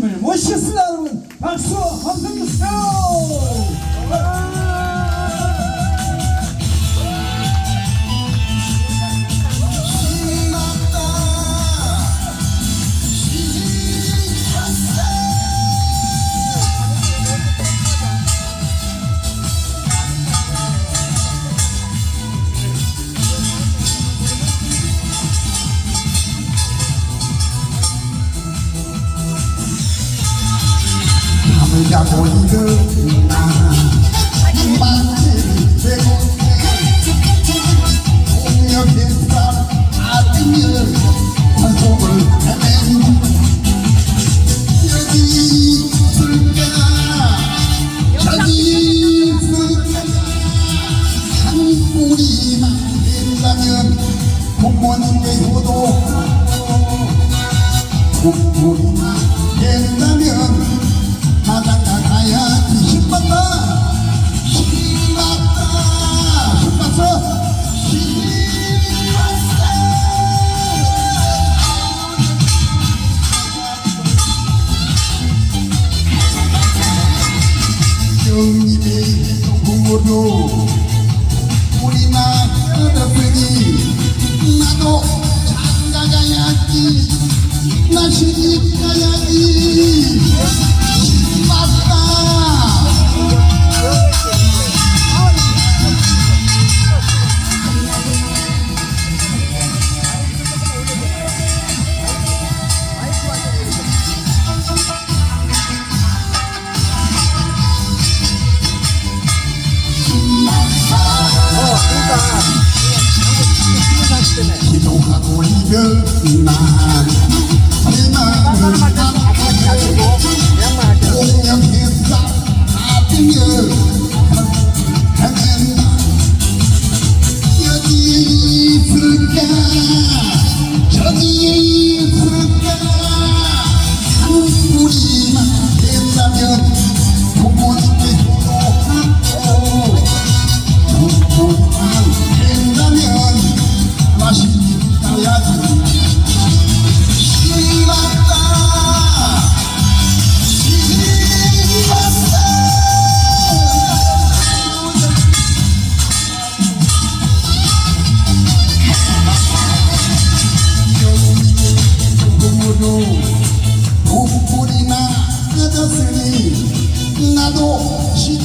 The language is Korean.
스님을 모셨 자고 일어나 만지를 되고 동력 햇살 아들며 산속을 헤맨 여기 있을까 저기 있을까 한 뿌리만 된다면 부모님의 효도 국물이나 된다면 우리나 얻었으니 나도 장가 가야지 나 시집 가야지 Yeah. 부모도 부풀이나 얻었으니 나도 시